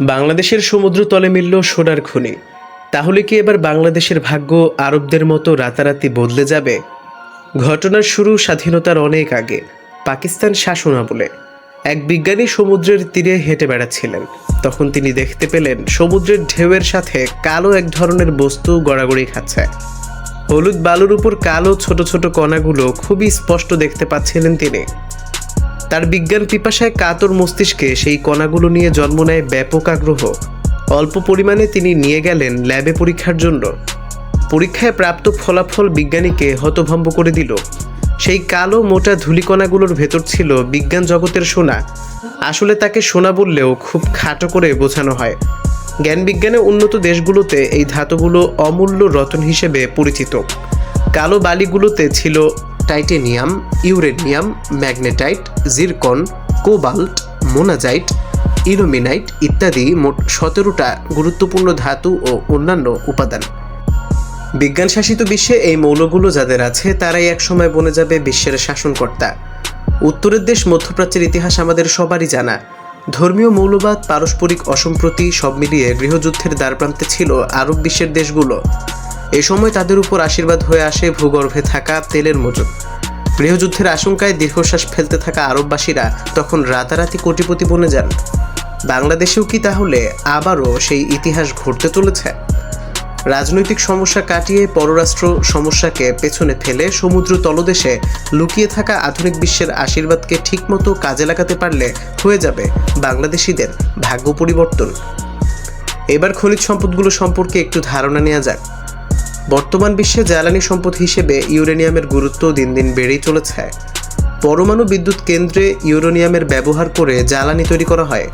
বাংলাদেশের সমুদ্রতলে মিলল সোনার খনি। তাহলে কি এবার বাংলাদেশের ভাগ্য আরবদের মতো রাতারাতি বদলে যাবে? ঘটনার শুরু স্বাধীনতার অনেক আগে, পাকিস্তান শাসনামলে। এক বিজ্ঞানী সমুদ্রের তীরে হেঁটে বেড়াচ্ছিলেন। তখন তিনি দেখতে পেলেন, সমুদ্রের ঢেউয়ের সাথে কালো এক ধরনের বস্তু গড়াগড়ি খাচ্ছে। হলুদ বালুর উপর কালো ছোট ছোট কণাগুলো খুবই স্পষ্ট দেখতে পাচ্ছিলেন তিনি। তার বিজ্ঞান পিপাসায় কাতর মস্তিষ্কে সেই কণাগুলো নিয়ে জন্ম নেয় ব্যাপক আগ্রহ। অল্প পরিমাণে তিনি নিয়ে গেলেন ল্যাবে পরীক্ষার জন্য। পরীক্ষায় প্রাপ্ত ফলাফল বিজ্ঞানীকে হতভম্ব করে দিল। সেই কালো মোটা ধূলিকণাগুলোর ভেতর ছিল বিজ্ঞান জগতের সোনা। আসলে তাকে সোনা বললেও খুব খাটো করে বোঝানো হয়। জ্ঞান বিজ্ঞানে উন্নত দেশগুলোতে এই ধাতুগুলো অমূল্য রতন হিসেবে পরিচিত। কালো বালিগুলোতে ছিল titanium, uranium, magnetite, zircon, cobalt, monazite, ilmenite ইত্যাদি মোট সতেরোটা গুরুত্বপূর্ণ ধাতু ও অন্যান্য উপাদান। বিজ্ঞান শাসিত বিশ্বে এই মৌলগুলো যাদের আছে, তারাই একসময় বনে যাবে বিশ্বের শাসনকর্তা। উত্তরের দেশ, মধ্যপ্রাচ্যের ইতিহাস আমাদের সবারই জানা। ধর্মীয় মৌলবাদ, পারস্পরিক অসম্প্রতি সব মিলিয়ে গৃহযুদ্ধের দ্বারপ্রান্তে ছিল আরব বিশ্বের দেশগুলো। এ সময় তাদের উপর আশীর্বাদ হয়ে আসে ভূগর্ভে থাকা তেলের মজুদ। গৃহযুদ্ধের আশঙ্কায় দীর্ঘশ্বাস ফেলতে থাকা আরববাসীরা তখন রাতারাতি কোটিপতি বনে যান। বাংলাদেশেও কি তাহলে আবারও সেই ইতিহাস ঘটতে চলেছে রাজনৈতিক সমস্যা কাটিয়ে পররাষ্ট্র সমস্যাকে পেছনে ফেলে সমুদ্র তলদেশে লুকিয়ে থাকা আধুনিক বিশ্বের আশীর্বাদকে ঠিকমতো কাজে লাগাতে পারলে হয়ে যাবে বাংলাদেশিদের ভাগ্য পরিবর্তন। এবার খনিজ সম্পদগুলো সম্পর্কে একটু ধারণা নেওয়া যাক। বর্তমান বিশ্বে জ্বালানি সম্পদ হিসেবে ইউরেনিয়ামের গুরুত্ব দিন দিন বেড়েই চলেছে। পরমাণু বিদ্যুৎ কেন্দ্রে ইউরেনিয়ামের ব্যবহার করে জ্বালানি তৈরি করা হয়।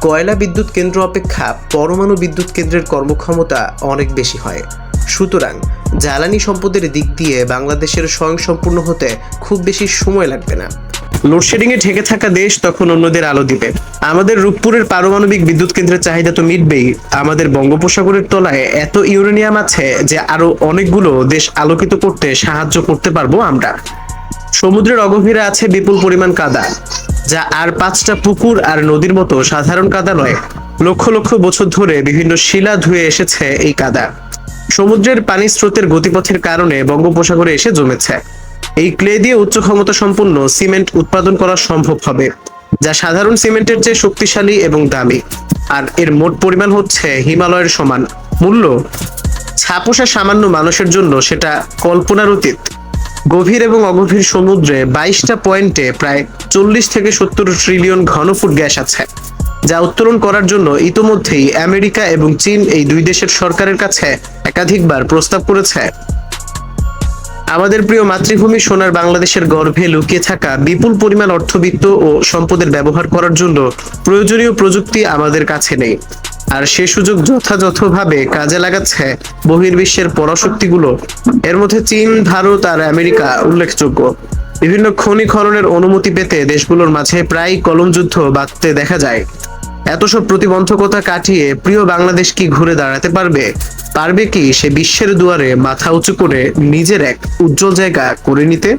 কয়লা বিদ্যুৎ কেন্দ্র অপেক্ষা পরমাণু বিদ্যুৎ কেন্দ্রের কর্মক্ষমতা অনেক বেশি হয়। সুতরাং জ্বালানি সম্পদের দিক দিয়ে বাংলাদেশের স্বয়ংসম্পূর্ণ হতে খুব বেশি সময় লাগবে না। লোডশেডিংয়ে ঢেকে থাকা দেশ তখন অন্যদের আলো দিবে। আমাদের রূপপুরের পারমাণবিক বিদ্যুৎ কেন্দ্রের চাহিদা তো মিটবেই। আমাদের বঙ্গোপসাগরের তলায় এত ইউরেনিয়াম আছে যে আরও অনেকগুলো দেশ আলোকিত করতে সাহায্য করতে পারব আমরা। সমুদ্রের অগভীরে আছে বিপুল পরিমাণ কাদা, যা আর পাঁচটা পুকুর আর নদীর মতো সাধারণ কাদা নয়। লক্ষ লক্ষ বছর ধরে বিভিন্ন শিলা ধুয়ে এসেছে এই কাদা। সমুদ্রের পানি স্রোতের গতিপথের কারণে বঙ্গোপসাগরে এসে জমেছে। এই ক্লে দিয়ে উচ্চ ক্ষমতা সম্পন্ন সিমেন্ট উৎপাদন করা সম্ভব হবে, যা সাধারণ সিমেন্টের চেয়ে শক্তিশালী এবং দামি। আর এর মোট পরিমাণ হচ্ছে হিমালয়ের সমান মূল্য ছাপোষা সামান্য মানুষের জন্য সেটা কল্পনার অতীত। গভীর এবং অগভীর সমুদ্রে বাইশটা পয়েন্টে প্রায় চল্লিশ থেকে সত্তর ট্রিলিয়ন ঘনফুট গ্যাস আছে, যা উত্তোলন করার জন্য ইতোমধ্যেই আমেরিকা এবং চীন এই দুই দেশের সরকারের কাছে একাধিকবার প্রস্তাব করেছে। আমাদের প্রিয় মাতৃভূমি সোনার বাংলাদেশের গর্ভে লুকিয়ে থাকা বিপুল পরিমাণ অর্থবিত্ত ও সম্পদের ব্যবহার করার জন্য প্রয়োজনীয় প্রযুক্তি আমাদের কাছে নেই। আর সে সুযোগ যথাযথভাবে কাজে লাগাচ্ছে বহির্বিশ্বের পরাশক্তিগুলো। এর মধ্যে চীন, ভারত আর আমেরিকা উল্লেখযোগ্য। বিভিন্ন খনি খননের অনুমতি পেতে দেশগুলোর মাঝে প্রায় কলম যুদ্ধ বাঁধতে দেখা যায়। এত সব প্রতিবন্ধকতা কাটিয়ে প্রিয় বাংলাদেশ কি ঘুরে দাঁড়াতে পারবে? পারবে কি সে বিশ্বের দুয়ারে মাথা উঁচু করে নিজের এক উজ্জ্বল জায়গা করে নিতে?